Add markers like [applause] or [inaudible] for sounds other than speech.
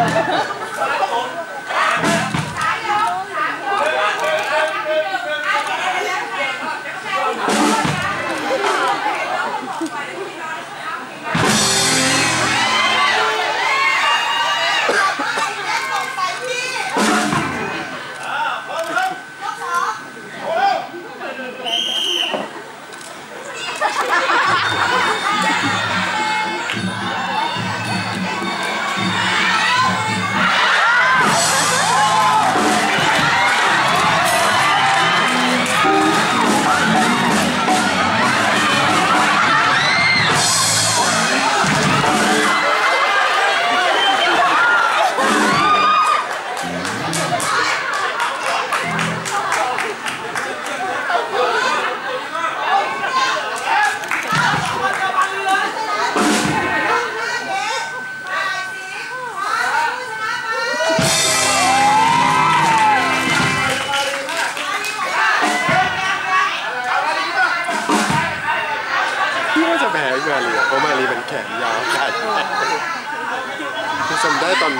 Yeah. [laughs] ว่าจะแพ้มาเรียเพราะมาเรียเป็นแขนยาวขาดคุณจำได้ตอน